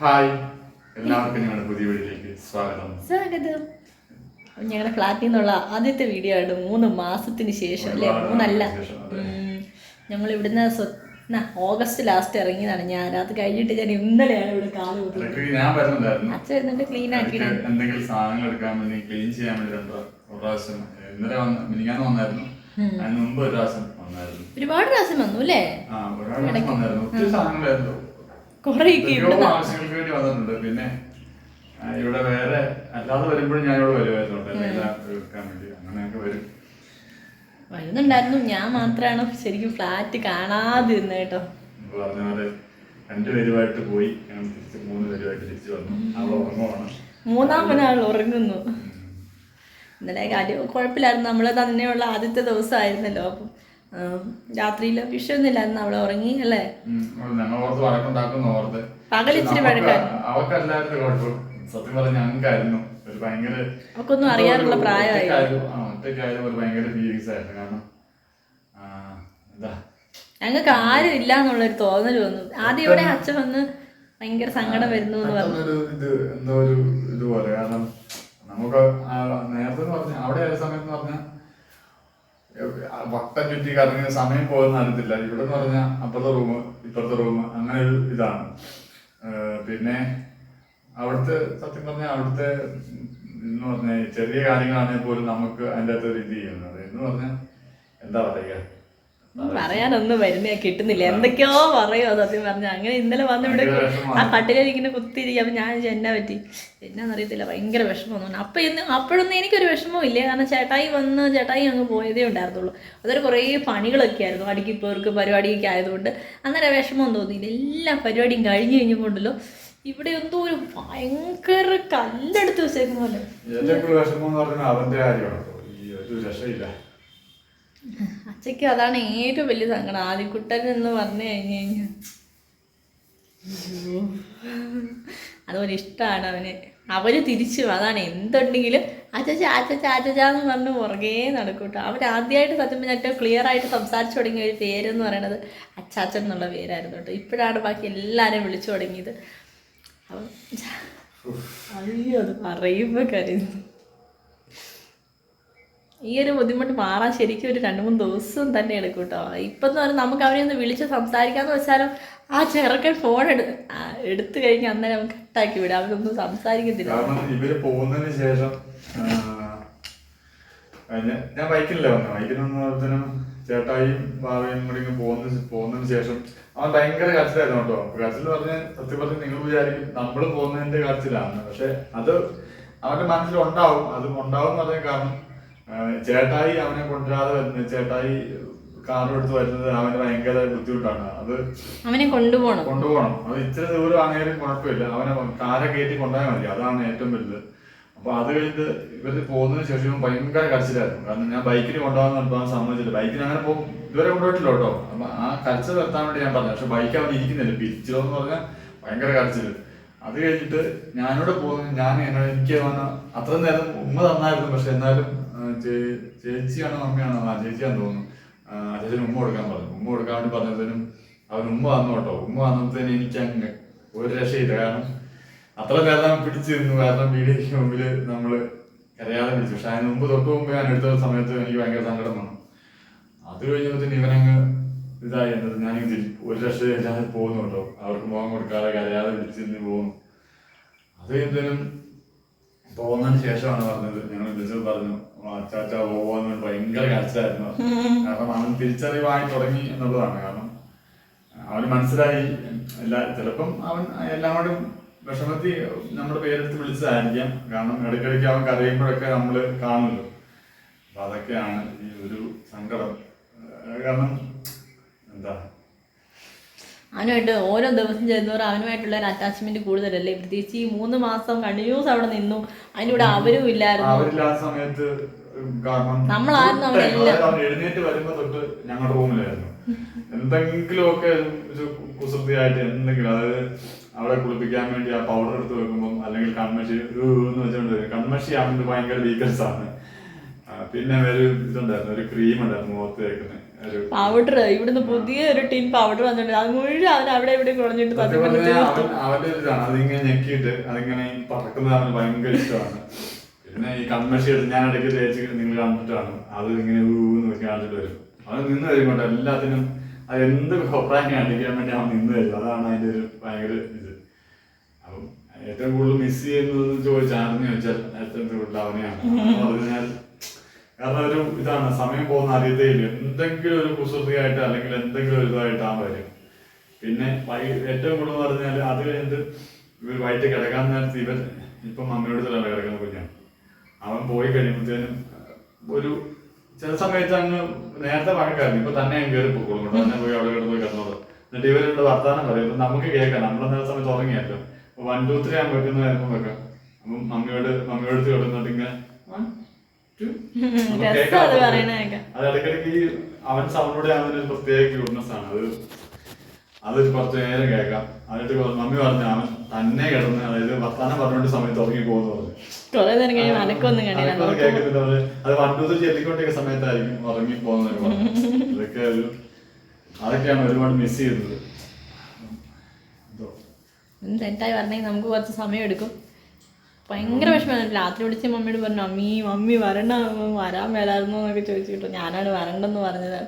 Hi. എല്ലാവർക്കും ഞങ്ങളുടെ പുതിയ വീട്ടിലേക്ക് സ്വാഗതം. സ്വാഗതം. ഞങ്ങളുടെ ഫ്ലാറ്റിൽ നിന്നുള്ള ആദ്യത്തെ വീഡിയോ ആണ് മൂന്ന് മാസത്തിന് ശേഷം അല്ലേ? മൂന്നല്ല. ഞങ്ങൾ ഇവിടുന്ന് ഓഗസ്റ്റ് ലാസ്റ്റ് ഇറങ്ങിയതാണ് ഞാൻ. അത് കഴിഞ്ഞിട്ട് ഞാൻ ഇന്നലെയാണ് ഇവിടെ കാൽ അച്ഛൻ ഇരുന്നിട്ട് ക്ലീൻ ആക്കി എന്തെങ്കിലും സാധനങ്ങൾ എടുക്കാൻ വേണ്ടി ക്ലീൻ ചെയ്യാൻ വേണ്ടി പ്രാവശ്യം ഇന്നലെ മിനിങ്ങാന്ന് വന്നായിരുന്നു. അതിന് മുമ്പ് ഒരു പ്രാവശ്യം വന്നായിരുന്നു. ഒരുപാട് പ്രാവശ്യം വന്നു അല്ലേ? പ്രാവശ്യം വന്നായിരുന്നു. ഒത്തിരി സാധനങ്ങളായിരുന്നു. ആവശ്യങ്ങൾക്ക് വേണ്ടി വന്നിട്ടുണ്ട്. പിന്നെ ഇവിടെ വേറെ അല്ലാതെ വരുമ്പോഴും ഞാൻ ഇവിടെ വരുമായിരുന്നു വേണ്ടി അങ്ങനെയൊക്കെ വരും. വരുന്നുണ്ടായിരുന്നു. ഞാൻ മാത്രമാണ് ശരിക്കും ഫ്ലാറ്റ് കാണാതിരുന്നത് കേട്ടോ. എന്ന് പറഞ്ഞ പോലെ രണ്ടുപേരുമായിട്ട് പോയി. ഞങ്ങൾ തിരിച്ച് മൂന്ന് പേരുമായിട്ട് തിരിച്ചു വന്നു. അവൾ ഉറങ്ങുവാണ്. മൂന്നാമനാൾ ഉറങ്ങുന്നു. ഇന്നലെ കാര്യം കുഴപ്പമില്ലായിരുന്നു. നമ്മൾ തന്നെയുള്ള ആദ്യത്തെ ദിവസമായിരുന്നല്ലോ. അപ്പം രാത്രിയിൽ അന്ന് അവളെ ഉറങ്ങി അല്ലേ? പകലിച്ചിരി. സത്യം പറഞ്ഞ ഞങ്ങൾക്കായിരുന്നു. ഒരു ഭയങ്കര അവക്കൊന്നും അറിയാനുള്ള പ്രായമായി? ഒരു ഭയങ്കര ഫീലിങ്സ് ആയിരുന്നു. കാരണം എന്താ? ഞങ്ങൾക്ക് ആരും ഇല്ല എന്നുള്ളൊരു തോന്നൽ വന്നു. ആദ്യം ഇവിടെ അച്ഛൻ വന്ന് ഭയങ്കര സങ്കടം വരുന്നു എന്ന് പറഞ്ഞു. ഇത് എന്തോ ഒരു കാരണം നമുക്ക് ആ നേരത്തെ എന്ന് പറഞ്ഞ അവിടെ ആയ സമയത്ത് എന്ന് പറഞ്ഞാൽ വട്ടം കാരണം സമയം പോകുന്ന അറിയത്തില്ല. ഇവിടെ എന്ന് പറഞ്ഞാൽ അപ്പുറത്തെ റൂം ഇപ്പുറത്തെ റൂം അങ്ങനെ ഒരു ഇതാണ്. പിന്നെ അവിടുത്തെ സത്യം പറഞ്ഞാൽ അവിടുത്തെ എന്ന് പറഞ്ഞാൽ ചെറിയ കാര്യങ്ങളാണെങ്കിൽ പോലും നമുക്ക് അതിന്റെ അകത്ത് ഒരു ഇത് ചെയ്യുന്നത് എന്ന് പറഞ്ഞാൽ എന്താ പറയുക? പറയാനൊന്നും വരുന്നേ കിട്ടുന്നില്ല. എന്തൊക്കെയോ പറയുമോ സത്യം പറഞ്ഞു. അങ്ങനെ ഇന്നലെ വന്ന് ഇവിടെ. ആ കട്ടിലിൽ ഇങ്ങനെ കുത്തിയിരിക്കും ഞാൻ എന്നാ പറ്റി? എന്നാന്നറിയത്തില്ല ഭയങ്കര വിഷമം തോന്നുന്നു. അപ്പം ഇന്ന് അപ്പോഴൊന്നും എനിക്കൊരു വിഷമവും ഇല്ല. കാരണം ചേട്ടായി വന്ന് ചേട്ടായി അങ്ങ് പോയതേ ഉണ്ടായിരുന്നുള്ളൂ. അതൊരു കുറേ പണികളൊക്കെ ആയിരുന്നു. അടുക്കി ഇപ്പോർക്ക് പരിപാടിയൊക്കെ ആയതുകൊണ്ട് അന്നേരം വിഷമം തോന്നിയില്ല. എല്ലാ പരിപാടിയും കഴിഞ്ഞു കഴിഞ്ഞപ്പോണ്ടല്ലോ ഇവിടെ എന്തോ ഒരു ഭയങ്കര കല്ലെടുത്ത് വെച്ചേക്കുന്ന പോലെ അവന്റെ കാര്യമാണ്. ഈ ഒരു രക്ഷയില്ല. അച്ഛയ്ക്ക് അതാണ് ഏറ്റവും വലിയ സങ്കടം. ആദ്യക്കുട്ടൻ എന്ന് പറഞ്ഞു കഴിഞ്ഞു കഴിഞ്ഞാൽ അതൊരു അതുപോലെ ഇഷ്ടമാണ് അവന്. അവർ തിരിച്ചു അതാണ് എന്തുണ്ടെങ്കിലും അച്ചച്ച അച്ചച്ച അച്ചച്ച എന്ന് പറഞ്ഞ് പുറകേ നടക്കൂട്ടോ അവൻ ആദ്യമായിട്ട് സത്യം പറഞ്ഞാൽ ഏറ്റവും ക്ലിയർ ആയിട്ട് സംസാരിച്ചു തുടങ്ങിയ ഒരു പേരെന്ന് പറയണത് അച്ചാച്ചൻ എന്നുള്ള പേരായിരുന്നു കേട്ടോ. ഇപ്പോഴാണ് ബാക്കി എല്ലാവരെയും വിളിച്ചു തുടങ്ങിയത്. അപ്പം അയ്യോ അത് പറയുമ്പോൾ കരുതുന്നു ഈ ഒരു ബുദ്ധിമുട്ട് മാറാൻ ശരിക്കും ഒരു രണ്ട് മൂന്ന് ദിവസം തന്നെ എടുക്കും കേട്ടോ. ഇപ്പം എന്ന് പറഞ്ഞാൽ നമുക്ക് അവരെ ഒന്ന് വിളിച്ച് സംസാരിക്കാന്ന് വെച്ചാലും ആ ചെറുക്കൻ ഫോൺ എടു എടുത്തു കഴിഞ്ഞാൽ അന്നേരം കട്ടാക്കി വിടാം. അവരൊന്നും സംസാരിക്കത്തില്ല. കാരണം ഇവർ പോകുന്നതിന് ശേഷം ഞാൻ- ബൈക്കിലല്ലേ വന്നു. ബൈക്കിൽ വന്നപ്പോഴത്തേനും ചേട്ടായും ബാബയും കൂടി പോകുന്ന പോകുന്നതിന് ശേഷം അവൻ ഭയങ്കര കരച്ചിലായിരുന്നു കേട്ടോ. കരച്ചിൽ പറഞ്ഞാൽ സത്യം പറഞ്ഞ് നിങ്ങൾ വിചാരിക്കും നമ്മൾ പോകുന്നതിന്റെ കരച്ചിലാണ്. പക്ഷെ അത് അവന്റെ മനസ്സിലുണ്ടാവും. അത് ഉണ്ടാവും എന്ന് പറഞ്ഞ കാരണം ചേട്ടായി അവനെ കൊണ്ടുവരാതെ വരുന്നത്. ചേട്ടായി കാറും എടുത്ത് വരുന്നത് അവന് ഭയങ്കര ബുദ്ധിമുട്ടാണ്. അത് അവനെ കൊണ്ടുപോകണം. കൊണ്ടുപോകണം. അത് ഇച്ചിരി ദൂരം ആണെങ്കിലും കുഴപ്പമില്ല. അവനെ കാര കയറ്റി കൊണ്ടുപോയാൽ മതി. അതാണ് ഏറ്റവും വലുത്. അപ്പൊ അത് കഴിഞ്ഞിട്ട് ഇവർ പോകുന്നതിന് ശേഷം ഭയങ്കര കരച്ചിലായിരുന്നു. കാരണം ഞാൻ ബൈക്കിന് കൊണ്ടുപോകാൻ നിർത്താൻ സമ്മതിച്ചില്ല. ബൈക്കിന് അങ്ങനെ പോകും. ഇതുവരെ കൊണ്ടുപോയിട്ടില്ല കേട്ടോ. അപ്പൊ ആ കരച്ചിൽ നിർത്താൻ വേണ്ടി ഞാൻ പറഞ്ഞു. പക്ഷെ ബൈക്ക് അവൻ ഇരിക്കുന്നില്ല. പിരിച്ചിലോ എന്ന് പറഞ്ഞാൽ ഭയങ്കര കരച്ചിൽ. അത് കഴിഞ്ഞിട്ട് ഞാനിവിടെ പോകുന്നത് ഞാൻ എന്നെ എനിക്ക് വന്ന അത്ര നേരം ഉമ്മ തന്നായിരുന്നു. പക്ഷെ എന്നാലും ചേച്ചിയാണോ അമ്മയാണോ ആ ചേച്ചിയാന്ന് തോന്നുന്നു. ആ, അച്ഛന് ഉമ്മ കൊടുക്കാൻ പറഞ്ഞു. ഉമ്മ കൊടുക്കാൻ വേണ്ടി പറഞ്ഞതിനും അവൻ ഉമ്മ വന്നു കേട്ടോ. ഉമ്മ വന്നപ്പോഴത്തേനും എനിക്ക് അങ്ങ് ഒരു രക്ഷയില്ല. കാരണം അത്ര നേരം പിടിച്ചിരുന്നു. കാരണം വീഡിയോയ്ക്ക് മുമ്പിൽ നമ്മൾ കരയാതെ പിടിച്ചു. പക്ഷെ അതിന് മുമ്പ് തൊട്ട് മുമ്പ് ഞാൻ എടുത്ത സമയത്ത് എനിക്ക് ഭയങ്കര സങ്കടം വന്നു. അത് കഴിഞ്ഞപ്പോഴത്തേന് ഇവനങ്ങ് ഇതായി. എന്നത് ഞാനിങ്ങനെ ഒരു ഒരു രക്ഷയില്ലാതെ പോകുന്നു കേട്ടോ. അവർക്ക് മുഖം കൊടുക്കാതെ കരയാതെ പിടിച്ചിരുന്ന് പോകുന്നു. അത് കഴിഞ്ഞതിനും പോകുന്നതിന് ശേഷമാണ് പറഞ്ഞത്. ഞങ്ങൾ വിളിച്ചത് പറഞ്ഞു അച്ചാച്ച പോവാന്ന് ഭയങ്കര കരച്ചിലായിരുന്നു. കാരണം അവൻ തിരിച്ചറിവായി തുടങ്ങി എന്നുള്ളതാണ്. കാരണം അവന് മനസ്സിലായി. എല്ലാ ചിലപ്പം അവൻ എല്ലാം കൂടെ വിഷമത്തി നമ്മുടെ പേരെടുത്ത് വിളിച്ചതായിരിക്കാം. കാരണം ഇടയ്ക്കിടയ്ക്ക് അവൻ കരയുമ്പോഴൊക്കെ നമ്മൾ കാണുമല്ലോ. അപ്പൊ അതൊക്കെയാണ് ഈ ഒരു സങ്കടം. കാരണം എന്താ അവനുമായിട്ട് ഓരോ ദിവസം ചെന്നോറും അവനുമായിട്ടുള്ള ഒരു അറ്റാച്ച്മെന്റ് കൂടുതലല്ലേ? പ്രത്യേകിച്ച് ഈ മൂന്ന് മാസം കണ്ടിന്യൂസ് അവിടെ നിന്നു. അതിന്റെ കൂടെ അവരും ഇല്ലായിരുന്നു. നമ്മളായിരുന്നു അവൻ എഴുന്നേറ്റ് വരുമ്പോ തൊട്ട് ഞങ്ങളുടെ റൂമിലായിരുന്നു. എന്തെങ്കിലും ഒക്കെ കുസൃതിയായിട്ട് എന്തെങ്കിലും അതായത് അവിടെ കുളിപ്പിക്കാൻ വേണ്ടി ആ പൗഡർ എടുത്ത് വെക്കുമ്പോൾ അല്ലെങ്കിൽ കൺമഷി എന്ന് വെച്ചോണ്ട് കൺമഷി അവന് ഭയങ്കര വീക്കൻസ് ആണ്. പിന്നെ ഒരു ഇതുണ്ടായിരുന്നു ഒരു ക്രീം ഉണ്ടായിരുന്നു മുഖത്ത് തേക്കുന്നത്. പൗഡർ ഇവിടുന്ന് പുതിയ ഒരു ടീം പൗഡർ വന്നിട്ടുണ്ട്. അത് മുഴുവൻ അവൻ അവിടെ ഇവിടെ കുറഞ്ഞിട്ട് അവന്റെ ഇതാണ് അതിങ്ങനെ ഞെക്കിയിട്ട് അതിങ്ങനെ പറക്കുന്നത് അവന് ഭയങ്കര ഇഷ്ടമാണ്. പിന്നെ ഈ കൺമഷി എടുത്ത് ഞാൻ ഇടയ്ക്ക് തേച്ച് നിങ്ങൾ കണ്ടിട്ടാണ്. അത് ഇങ്ങനെ ഊന്ന് കാണിച്ചിട്ട് വരും. അവൻ നിന്ന് വരുമ്പോണ്ട് എല്ലാത്തിനും അത് എന്ത് അഭിപ്രായം കാണിക്കാൻ വേണ്ടി അവൻ നിന്ന് വരും അതാണ് അതിന്റെ ഒരു ഭയങ്കര ഇത്. അപ്പം ഏറ്റവും കൂടുതൽ മിസ് ചെയ്യുന്നത് ചോദിച്ചാൽ ആരെന്ന് ചോദിച്ചാൽ ഏറ്റവും കൂടുതൽ അവനെയാണ്. കാരണം ഒരു ഇതാണ് സമയം പോകുന്ന അറിയത്തേ ഇല്ല എന്തെങ്കിലും ഒരു കുസൃതിയായിട്ട് അല്ലെങ്കിൽ എന്തെങ്കിലും ഒരു ഇതായിട്ട് വരും പിന്നെ വൈ ഏറ്റവും കൂടുതൽ പറഞ്ഞാൽ അത് കഴിഞ്ഞിട്ട് ഇവർ വൈകിട്ട് കിടക്കാൻ നേരത്ത് ഇവൻ ഇപ്പം മമ്മിയോട് തന്നെ കിടക്കുന്ന കുഞ്ഞാണ്. അവൻ പോയി കഴിയുമ്പോഴത്തേനും ഒരു ചില സമയത്ത് അങ്ങ് നേരത്തെ വഴക്കായിരുന്നു. ഇപ്പൊ തന്നെ അങ്ങ് കയറി പോകും കേട്ടോ തന്നെ പോയി അവിടെ കിടന്ന് പോയി കിടന്നോളൂ. എന്നിട്ട് ഇവരുടെ വർത്താനം പറയും? നമുക്ക് കേൾക്കാം. നേരത്തെ സമയത്ത് ഉറങ്ങിയല്ലോ. അപ്പൊ വൺ ടു ത്രീ നേരപ്പം വെക്കാം. അപ്പം മമ്മിയോട് മമ്മിയോട് കിടന്നിട്ട് ഇങ്ങനെ അത് ഇടയ്ക്കിടയ്ക്ക് അവൻ സൗണ്ടോടെ അവനൊരു പ്രത്യേക ക്യൂട്ട്നെസ് ആണ്. അത് അതൊരു കുറച്ച് നേരം കേൾക്കാം. എന്നിട്ട് മമ്മി പറഞ്ഞു അവൻ തന്നെ കിടന്ന് അതായത് വർത്താനം പറഞ്ഞിട്ട് സമയത്ത് ഉറങ്ങി പോകുന്നു പറഞ്ഞു. അവർ. അത് വണ്ടൂത്ത് ചെല്ലിക്കൊണ്ടിരിക്കുന്ന സമയത്തായിരിക്കും ഉറങ്ങി പോകുന്നത് അതൊക്കെ ഒരു അതൊക്കെയാണ് ഒരുപാട് മിസ് ചെയ്യുന്നത്. എന്തായി പറഞ്ഞെങ്കിൽ നമുക്ക് കുറച്ച് സമയം എടുക്കും. ഭയങ്കര വിഷമമായിരുന്നു രാത്രി വിളിച്ച് മമ്മിയോട് പറഞ്ഞു അമ്മി മമ്മി വരണ വരാൻ മേലായിരുന്നു എന്നൊക്കെ ചോദിച്ചു കേട്ടോ. ഞാനാണ് വരണ്ടെന്ന് പറഞ്ഞത്.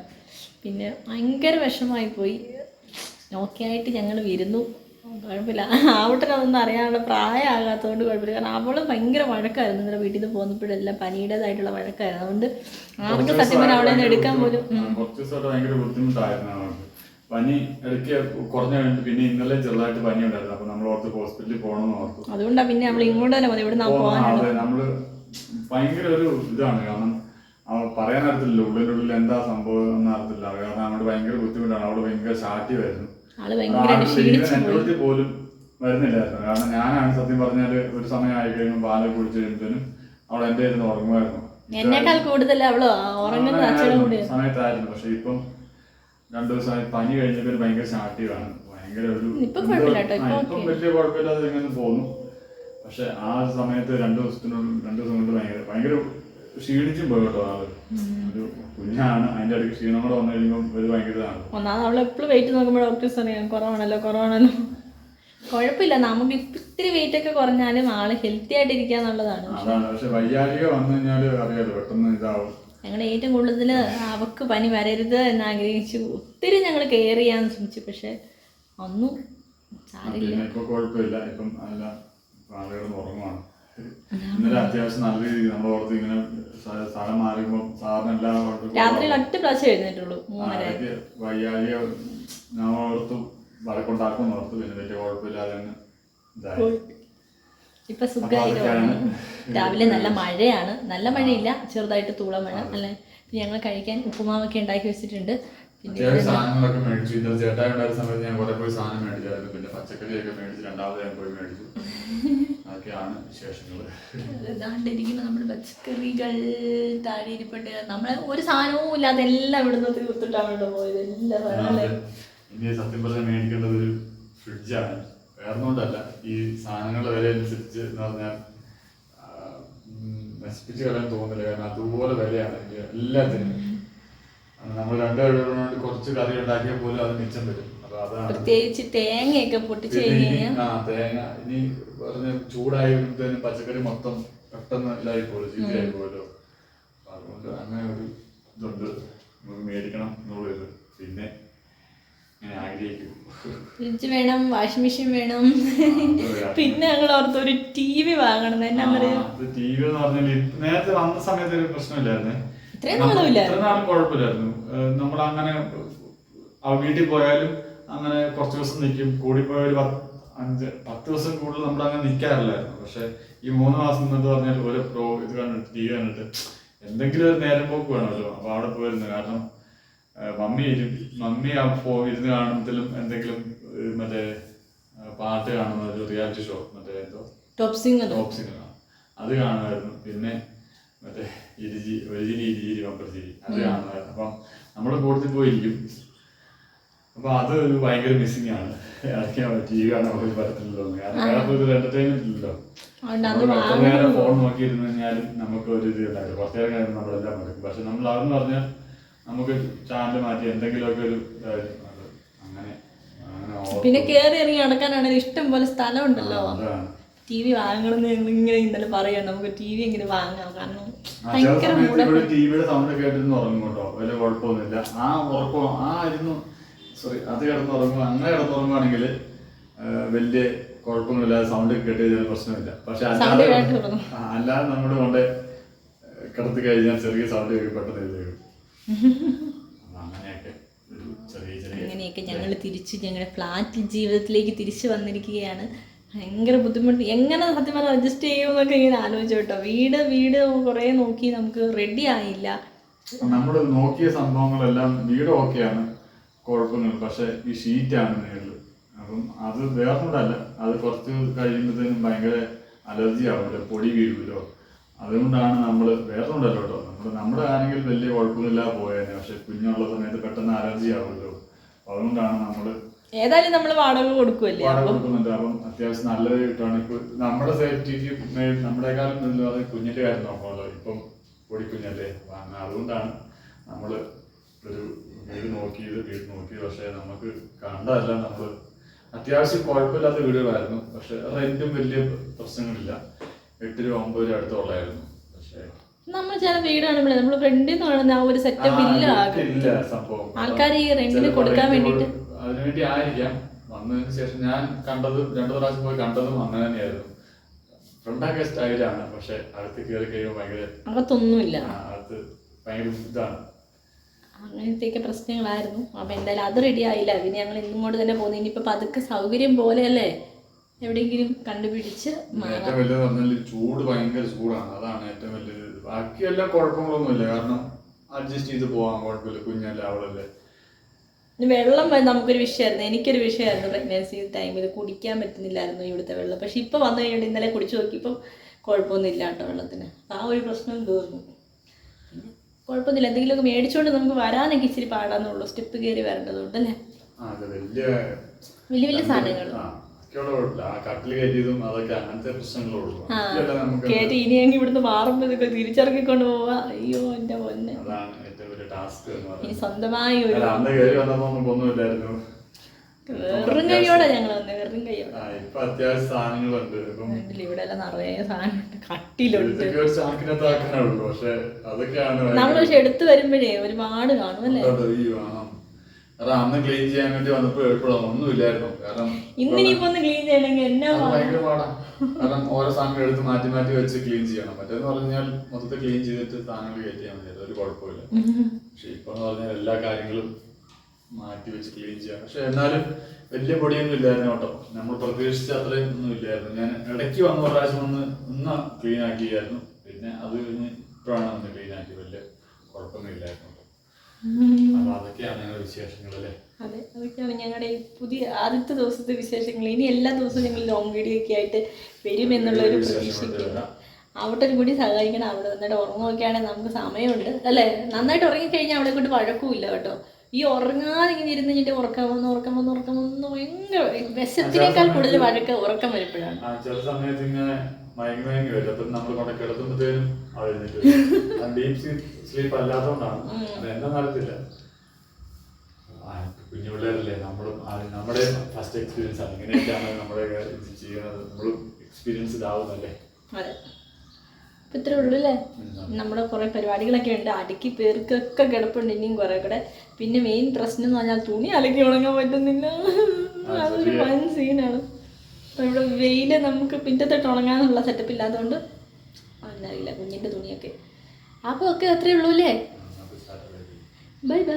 പിന്നെ ഭയങ്കര വിഷമായി പോയി. ഓക്കെ ആയിട്ട് ഞങ്ങൾ വരുന്നു. കുഴപ്പമില്ല. ആവട്ടനൊന്നും അറിയാനുള്ള പ്രായമാകാത്തതുകൊണ്ട് കുഴപ്പമില്ല. കാരണം അവൾ ഭയങ്കര വഴക്കായിരുന്നു. ഇന്നലെ വീട്ടിൽ നിന്ന് പോകുന്നപ്പോഴെല്ലാം പനിയുടേതായിട്ടുള്ള വഴക്കായിരുന്നു. അതുകൊണ്ട് ആർക്കും സത്യം പറഞ്ഞാൽ അവളെ എടുക്കാൻ പോലും പനി ഇടയ്ക്ക് കുറഞ്ഞു കഴിഞ്ഞിട്ട് പിന്നെ ഇന്നലെ ചെറുതായിട്ട് പനി ഉണ്ടായിരുന്നു. അപ്പൊ നമ്മൾ ഓർത്ത് ഹോസ്പിറ്റലിൽ പോകണമെന്ന് ഓർത്തു. അതുകൊണ്ടാ പിന്നെ നമ്മൾ ഇങ്ങോട്ട് തന്നെ മതി ഇവിടെ ആൾ നമ്മൾ ഭയങ്കര ഒരു ഇതാണ്. കാരണം പറയാൻ അറിയത്തില്ല ഉള്ളിന്റെ ഉള്ളിൽ എന്താ സംഭവം എന്ന് അറിയത്തില്ല. കാരണം അങ്ങോട്ട് ഭയങ്കര ബുദ്ധിമുട്ടാണ്. അവിടെ ഭയങ്കര ശാഠ്യ വരുന്നു. ശരീരത്തിൽ പോലും വരുന്നില്ലായിരുന്നു. കാരണം ഞാനാണ് സത്യം പറഞ്ഞാൽ ഒരു സമയം ആയി കഴിയുമ്പോൾ പാൽ കുടിച്ച് കഴിയുമ്പോഴത്തേനും അവൾ എന്റെ ഇരുന്ന് ഉറങ്ങുമായിരുന്നു. എന്നെക്കാൾ കൂടുതൽ അവൾ സമയത്തായിരുന്നു. പക്ഷെ ഇപ്പം രണ്ടു ദിവസമായി പനി കഴിഞ്ഞപ്പോൾ ഭയങ്കര ശാഠ്യമാണ് ഭയങ്കര ഒരു ഇപ്പൊ വലിയ കുഴപ്പമില്ലാതെ ഇങ്ങനെ പോന്നു. പക്ഷെ ആ സമയത്ത് രണ്ടു ദിവസത്തിനുള്ളിൽ രണ്ടു ദിവസം കൊണ്ട് ഭയങ്കര ഭയങ്കര ക്ഷീണിച്ചും പോയി കേട്ടോ ആൾ. ഒരു കുഞ്ഞാണ്. അതിന്റെ ഇടയ്ക്ക് ക്ഷീണം കൂടെ വന്നു കഴിയുമ്പോൾ ഒരു ഭയങ്കര ഇതാണ്. ഒന്നാമത് അവൾ എപ്പോഴും വെയിറ്റ് നോക്കുമ്പോൾ ഡോക്ടേഴ്സ് അറിയാം കുറവാണല്ലോ കുറവാണല്ലോ. കുഴപ്പമില്ല. നമുക്ക് ഇത്തിരി വെയിറ്റ് ഒക്കെ കുറഞ്ഞാലും ആൾ ഹെൽത്തി ആയിട്ട് ഇരിക്കുക എന്നുള്ളതാണ്. അതാണ്. പക്ഷെ വയ്യാഴിക വന്നു കഴിഞ്ഞാൽ അറിയാലോ പെട്ടെന്ന് ഇതാവും. ഞങ്ങൾ ഏറ്റവും കൂടുതൽ അവക്ക് പനി വരരുത് എന്ന് ആഗ്രഹിച്ചു. ഒത്തിരി ഞങ്ങൾ കെയർ ചെയ്യാൻ ശ്രമിച്ചു. പക്ഷെ ഒന്നും സാരില്ല പിന്നെ ഇപ്പൊ കുഴപ്പമില്ല. ഇപ്പം അല്ല ആളുകൾ ഉറങ്ങുവാണ് ഇന്നലെ അത്യാവശ്യം നല്ല രീതിയിൽ നമ്മൾ ഓർത്ത് ഇങ്ങനെ സ്ഥ- സ്ഥലം മാറിയുമ്പോൾ സാറിന് എല്ലാ രാത്രിയിൽ ഒറ്റ പ്രാവശ്യം എഴുന്നേറ്റുള്ളൂ വയ്യാഴിക നമ്മൾ ഓർത്തു വഴക്കുണ്ടാക്കുമെന്ന് ഓർത്തു. പിന്നെ വലിയ കുഴപ്പമില്ലാതെ അങ്ങ് ഇതായി. ഇപ്പൊ സുഖമായിട്ട്. രാവിലെ നല്ല മഴയാണ്. നല്ല മഴയില്ല ചെറുതായിട്ട് തൂള മഴ. അല്ലെ? ഞങ്ങൾ കഴിക്കാൻ ഉപ്പുമാവൊക്കെ ഉണ്ടാക്കി വെച്ചിട്ടുണ്ട്. സാധനങ്ങളൊക്കെ മേടിച്ചു. ഇന്നലെ ചേട്ടായി ഉണ്ടായിരുന്ന സമയത്ത് ഞാൻ കുറെ പോയി സാധനം മേടിച്ചായിരുന്നു പിന്നെ പച്ചക്കറിയൊക്കെ മേടിച്ചു രണ്ടാമത് ഞാൻ പോയി മേടിച്ചു. അതൊക്കെയാണ് വിശേഷങ്ങൾ ഇതാണ്ടിരിക്കുന്ന നമ്മുടെ പച്ചക്കറികൾ. താഴെ ഇരിപ്പുണ്ട്. നമ്മളെ ഒരു സാധനവും ഇല്ലാതെ എല്ലാം ഇവിടുന്ന് തീർത്തിട്ടാണ് പോയത്. എല്ലാ സത്യം പറഞ്ഞാൽ മേടിക്കേണ്ടത് ഒരു ഫ്രിഡ്ജാണ് വേറൊന്നുകൊണ്ടല്ല ഈ സാധനങ്ങളുടെ വില അനുസരിച്ച് എന്ന് പറഞ്ഞാൽ നശിപ്പിച്ച് കളയാൻ തോന്നുന്നില്ല. കാരണം അതുപോലെ വിലയാണ്. എല്ലാത്തിനും. നമ്മൾ രണ്ടു രണ്ടുപേരോട് കുറച്ച് കറി ഉണ്ടാക്കിയാൽ പോലും അത് മിച്ചം വരും. അപ്പൊ അതാണ് പ്രത്യേകിച്ച് തേങ്ങയൊക്കെ പൊട്ടിച്ച് ആ തേങ്ങ ഇനി പറഞ്ഞ ചൂടായപ്പോഴത്തേനും പച്ചക്കറി മൊത്തം പെട്ടെന്ന് ഇതായി പോലും ചീത്തയായി പോലോ അപ്പൊ അതുകൊണ്ട് അങ്ങനെ ഒരു ഇതുണ്ട് നമുക്ക് മേടിക്കണം എന്നുള്ളത് പിന്നെ ഞാൻ ആഗ്രഹിക്കും ഫ്രിഡ്ജ് വേണം വാഷിംഗ് മെഷീൻ വേണം. പിന്നെ ഞങ്ങൾ ഓർത്ത് ഒരു ടി വി വാങ്ങണം. എന്നാ ടി വി എന്ന് പറഞ്ഞാൽ നേരത്തെ വന്ന സമയത്ത് ഒരു പ്രശ്നമില്ലായിരുന്നേ? ഇത്രയും നാളും ഇല്ല ഇത്ര നാളും കുഴപ്പമില്ലായിരുന്നു. നമ്മൾ അങ്ങനെ ആ വീട്ടിൽ പോയാലും അങ്ങനെ കുറച്ച് ദിവസം നിൽക്കും കൂടിപ്പോയ ഒരു അഞ്ച് പത്ത് ദിവസം കൂടുതൽ നമ്മൾ അങ്ങനെ നിൽക്കാറില്ലായിരുന്നു പക്ഷെ ഈ മൂന്ന് മാസം എന്ന് പറഞ്ഞാൽ ഒരു പ്രോ ഇത് കണ്ടിട്ട് ടി വി കണ്ടിട്ട് എന്തെങ്കിലും ഒരു നേരം പോക്ക് വേണമല്ലോ. അപ്പൊ അവിടെ പോയിരുന്നു. കാരണം മമ്മി മമ്മി മമ്മി അപ്പോ ഇരുന്ന് കാണുന്നതിലും എന്തെങ്കിലും മറ്റേ പാട്ട് കാണുന്ന ഒരു റിയാലിറ്റി ഷോ മറ്റേ എന്തോ? ടോപ്പ് സിംഗർ ടോപ്പ് സിംഗർ അത് കാണുമായിരുന്നു. പിന്നെ മറ്റേ ഇരിജി ഒരിജിനി ഇരിജിരി പമ്പർജിരി അത് കാണുമായിരുന്നു. അപ്പം നമ്മൾ കൂടുതൽ പോയിരിക്കും. അപ്പൊ അത് ഒരു ഭയങ്കര മിസ്സിംഗ് ആണ്. ഇടയ്ക്ക് ടി വി കാണാൻ പോയി പറ്റത്തില്ലല്ലോ. കാരണം വേറെ ഒരു എന്റർടൈൻമെന്റ് ഇല്ലല്ലോ. എത്ര നേരം ഫോൺ നോക്കിയിരുന്നു കഴിഞ്ഞാലും നമുക്ക് ഒരു ഇത് ഉണ്ടാവില്ല. കുറച്ചു നേരം കഴിഞ്ഞാൽ നമ്മളെല്ലാം മടുക്കും. പക്ഷെ നമ്മൾ അതെന്ന് പറഞ്ഞാൽ നമുക്ക് ചാനൽ മാറ്റി എന്തെങ്കിലുമൊക്കെ ഒരു ഇതായിരിക്കും അത് അങ്ങനെ അങ്ങനെ ഓർത്ത് പിന്നെ കേറി ഇറങ്ങി നടക്കാനാണെങ്കിൽ ഇഷ്ടം പോലെ സ്ഥലം ഉണ്ടല്ലോ ടി വി വാങ്ങണമെന്ന് ഇങ്ങനെ ഇന്നലെ പറയാം നമുക്ക് ടി വി എങ്ങനെ വാങ്ങാം. കാരണം ഭയങ്കര ടിവിയുടെ സൗണ്ട് കേട്ടിരുന്ന് ഉറങ്ങും കേട്ടോ വലിയ കുഴപ്പമൊന്നുമില്ല. ആ ഉറക്കം ആ ഇരുന്നു സോറി അത് അങ്ങനെ വലിയ സൗണ്ട് കേട്ട് കഴിഞ്ഞാൽ പ്രശ്നമില്ല. പക്ഷെ അല്ലാതെ നമ്മൾ കൊണ്ട് കിടത്തി കഴിഞ്ഞാൽ ചെറിയ സൗണ്ട് പെട്ടെന്ന് എഴുതി അങ്ങനെയൊക്കെ. അങ്ങനെയൊക്കെ ഞങ്ങൾ തിരിച്ച് ഞങ്ങളുടെ ഫ്ലാറ്റ് ജീവിതത്തിലേക്ക് തിരിച്ചു വന്നിരിക്കുകയാണ്. ഭയങ്കര ബുദ്ധിമുട്ട്. എങ്ങനെ സത്യം പറഞ്ഞാൽ അഡ്ജസ്റ്റ് ചെയ്യുമെന്നൊക്കെ ഇങ്ങനെ ആലോചിച്ചു കേട്ടോ. വീട് വീട് കുറേ നോക്കി നമുക്ക് റെഡി ആയില്ല. നമ്മൾ നോക്കിയ സംഭവങ്ങളെല്ലാം വീട് ഓക്കെയാണ് കുഴപ്പമൊന്നുമില്ല. പക്ഷെ ഈ ഷീറ്റാണ് മേളിൽ അപ്പം അത് വേറൊന്നുമല്ല അത് കുറച്ച് കഴിയുമ്പോഴത്തേനും ഭയങ്കര അലർജി ആവുമല്ലോ പൊടി വീഴുമല്ലോ അതുകൊണ്ടാണ് നമ്മൾ വേറൊന്നുമല്ലോ കേട്ടോ. നമ്മൾ നമ്മുടെ ആണെങ്കിൽ വലിയ കുഴപ്പമില്ലാതെ പോയേനെ. പക്ഷെ കുഞ്ഞുള്ള സമയത്ത് പെട്ടെന്ന് അലർജി ആവുമല്ലോ അതുകൊണ്ടാണ് നമ്മൾ ഏതായാലും നമ്മൾ വാടക കൊടുക്കുമല്ലേ വാടക കൊടുക്കുന്നുണ്ട്. അപ്പം അത്യാവശ്യം നല്ലത് കിട്ടുകയാണ് ഇപ്പൊ നമ്മുടെ സേഫ്റ്റിക്ക് നമ്മുടെക്കാളും നല്ലത് കുഞ്ഞിന്റെ കാര്യം നോക്കണമല്ലോ ഇപ്പം ഓടിക്കുഞ്ഞല്ലേ അപ്പൊ അതുകൊണ്ടാണ് നമ്മൾ ഒരു വീട് നോക്കിയത് വീട് നോക്കിയത്. പക്ഷെ നമുക്ക് കണ്ടതല്ല നമ്മൾ അത്യാവശ്യം കുഴപ്പമില്ലാത്ത വീടുകളായിരുന്നു. പക്ഷെ റെന്റും വലിയ പ്രശ്നങ്ങളില്ല. എട്ട് രൂപ ഒമ്പത് രൂപ അടുത്തുള്ളായിരുന്നു. നമ്മൾ ചില വീട് കാണുമ്പോഴേ നമ്മൾ ഫ്രണ്ടിൽ നിന്ന് കാണുന്ന ആ ഒരു സെറ്റപ്പ് ഇല്ല ആൾക്കാർ ഈ റെന്റിന് കൊടുക്കാൻ വേണ്ടിട്ട് അതിനുവേണ്ടി ആയിരിക്കാം. വന്നതിന് ശേഷം ഞാൻ കണ്ടതും രണ്ടു പ്രാവശ്യം പോയി കണ്ടതും അങ്ങനെ തന്നെയായിരുന്നു. ഫ്രണ്ടൊക്കെ സ്റ്റൈലാണ് പക്ഷെ അടുത്ത് കയറി കഴിയുമ്പോൾ ഭയങ്കര അകത്തൊന്നുമില്ല. ആ, അടുത്ത് ഭയങ്കര ഇതാണ്. അങ്ങനത്തെയൊക്കെ പ്രശ്നങ്ങളായിരുന്നു. അപ്പം എന്തായാലും അത് റെഡി ആയില്ല. പിന്നെ ഞങ്ങൾ ഇങ്ങോട്ട് തന്നെ പോകുന്നു. ഇനിയിപ്പോൾ പതുക്കെ സൗകര്യം പോലെയല്ലേ? എവിടെയെങ്കിലും കണ്ടുപിടിച്ച് ഏറ്റവും വലിയ ചൂട് ഭയങ്കര ചൂടാണ്. അതാണ് ഏറ്റവും വലിയത് എല്ലാ കുഴപ്പങ്ങളൊന്നുമില്ല. കാരണം അഡ്ജസ്റ്റ് ചെയ്ത് പോവാൻ കുഴപ്പമില്ല. കുഞ്ഞല്ലേ അവളല്ലേ. വെള്ളം നമുക്കൊരു വിഷയമായിരുന്നു എനിക്കൊരു വിഷയമായിരുന്നു പ്രഗ്നൻസി ടൈമിൽ കുടിക്കാൻ പറ്റുന്നില്ലായിരുന്നു ഇവിടുത്തെ വെള്ളം. പക്ഷെ ഇപ്പോൾ വന്നു കഴിഞ്ഞിട്ട് ഇന്നലെ കുടിച്ചു നോക്കിയപ്പോൾ കുഴപ്പമൊന്നുമില്ല കേട്ടോ വെള്ളത്തിന്. ആ ഒരു പ്രശ്നം തീർന്നു. തോന്നുന്നു കുഴപ്പമൊന്നുമില്ല. എന്തെങ്കിലുമൊക്കെ മേടിച്ചുകൊണ്ട് നമുക്ക് വരാനൊക്കെ ഇച്ചിരി പാടാന്നുള്ളൂ. സ്റ്റെപ്പ് കയറി വരേണ്ടതുകൊണ്ട് അല്ലേ? വലിയ വലിയ സാധനങ്ങൾ. കുഴപ്പമില്ല ആ കട്ടിൽ കയറ്റിയതും അതൊക്കെ അങ്ങനത്തെ ഇവിടുന്ന് മാറുമ്പോൾ ഇതൊക്കെ തിരിച്ചിറക്കിക്കൊണ്ട് പോവാ. അയ്യോ എന്റെ പൊന്നെ. അതാണ് ഏറ്റവും വലിയ ടാസ്ക് എന്ന് പറയുന്നത്. സ്വന്തമായി ഒരു അല്ല, അന്ന് കയറി വന്നപ്പോ നമുക്ക് ഒന്നുമില്ലായിരുന്നു വെറും കൈയോടെ ഞങ്ങൾ വന്നത് വെറും കൈയോടെ ഇപ്പൊ അത്യാവശ്യം സാധനങ്ങളുണ്ട്. ഇവിടെ എല്ലാം നിറയെ സാധനമുണ്ട് കട്ടിലുണ്ട്. നമ്മൾ പക്ഷെ എടുത്തു വരുമ്പോഴേ ഒരുപാട് കാണും അല്ലേ. കാരണം അന്ന് ക്ലീൻ ചെയ്യാൻ വേണ്ടി വന്നപ്പോ എപ്പോഴും ഒന്നുമില്ലായിരുന്നു കാരണം ഇന്നിനിപ്പോ ഒന്ന് ക്ലീൻ ചെയ്യണമെങ്കിൽ എന്നാ അത് ഭയങ്കര പാടാണ് കാരണം ഓരോ സാധനങ്ങൾ എടുത്ത് മാറ്റി മാറ്റി വെച്ച് ക്ലീൻ ചെയ്യണം. മറ്റേന്ന് പറഞ്ഞാൽ മൊത്തത്തിൽ ക്ലീൻ ചെയ്തിട്ട് സാധനങ്ങൾ കയറ്റിയാൽ മതി. അതൊരു കുഴപ്പമില്ല. പക്ഷെ ഇപ്പൊ എന്ന് പറഞ്ഞാൽ എല്ലാ കാര്യങ്ങളും മാറ്റി വെച്ച് ക്ലീൻ ചെയ്യാം. പക്ഷെ എന്നാലും വലിയ പൊടിയൊന്നും ഇല്ലായിരുന്നു കേട്ടോ. നമ്മൾ പ്രതീക്ഷിച്ച അത്രയും ഒന്നും ഇല്ലായിരുന്നു. ഞാൻ ഇടയ്ക്ക് വന്ന ഒരു പ്രാവശ്യം ഒന്ന് ഒന്ന് ക്ലീൻ ആക്കിയായിരുന്നു. പിന്നെ അത് കഴിഞ്ഞ് ഇപ്പോഴാണ് ഒന്ന് ക്ലീൻ ആക്കി വലിയ കുഴപ്പമൊന്നും ഇല്ലായിരുന്നു. അപ്പൊ അതൊക്കെയാണ് ഞങ്ങളുടെ വിശേഷങ്ങൾ അല്ലേ? അതെ അതൊക്കെയാണ് ഞങ്ങളുടെ ഈ പുതിയ ആദ്യത്തെ ദിവസത്തെ വിശേഷങ്ങൾ. ഇനി എല്ലാ ദിവസവും ഞങ്ങൾ ലോങ് വീഡിയോ ഒക്കെ ആയിട്ട് വരും എന്നുള്ള ഒരു പ്രതീക്ഷിക്കുന്നു അവിടെ ഒരു കൂടി സഹായിക്കണം. അവിടെ നന്നായിട്ട് ഉറങ്ങുമൊക്കെയാണെങ്കിൽ നമുക്ക് സമയമുണ്ട്. അല്ലേ? നന്നായിട്ട് ഉറങ്ങിക്കഴിഞ്ഞാൽ അവിടെ കൊണ്ട് വഴക്കുമില്ല കേട്ടോ. ഈ ഉറങ്ങാതെ ഇങ്ങനെ ഇരുന്ന് കഴിഞ്ഞിട്ട് ഉറക്കം വന്ന് ഉറക്കം വന്ന് ഉറക്കം വന്ന് ഭയങ്കര വിശത്തിനേക്കാൾ കൂടുതൽ വഴക്ക് ഉറക്കം വരുമ്പോഴാണ്. ചില സമയത്ത് ഇങ്ങനെ മയങ്ങി മയങ്ങി വരും. അപ്പൊ നമ്മൾ കിടത്തുമ്പോഴത്തേനും സ്ലീപ്പ് അല്ലാത്തതുകൊണ്ടാണ് അത് എന്നെ നടത്തില്ല. കുഞ്ഞു പിള്ളേരല്ലേ? നമ്മളും നമ്മുടെ ഫസ്റ്റ് എക്സ്പീരിയൻസ് ആണ്. ഇങ്ങനെയൊക്കെയാണ് നമ്മുടെ ചെയ്യുന്നത്. നമ്മളും എക്സ്പീരിയൻസ് ആവുന്നല്ലേ അതെ. ഇപ്പം ഇത്രേ ഉള്ളൂ അല്ലേ? നമ്മുടെ കുറേ പരിപാടികളൊക്കെ ഉണ്ട്. അടുക്കി പേർക്കൊക്കെ കിടപ്പുണ്ട് ഇനിയും കുറേ കൂടെ. പിന്നെ മെയിൻ പ്രശ്നം എന്ന് പറഞ്ഞാൽ തുണി അലക്കി ഉണങ്ങാൻ പറ്റുന്നില്ല. അതൊരു വൻ സീനാണ് ഇവിടെ വെയിൽ നമുക്ക് പിറ്റത്തിട്ട് ഉണങ്ങാനുള്ള സെറ്റപ്പ് ഇല്ലാത്തതുകൊണ്ട് അറിയില്ല കുഞ്ഞിന്റെ തുണിയൊക്കെ. അപ്പോൾ ഒക്കെ അത്രേ ഉള്ളൂ അല്ലേ? Bye bye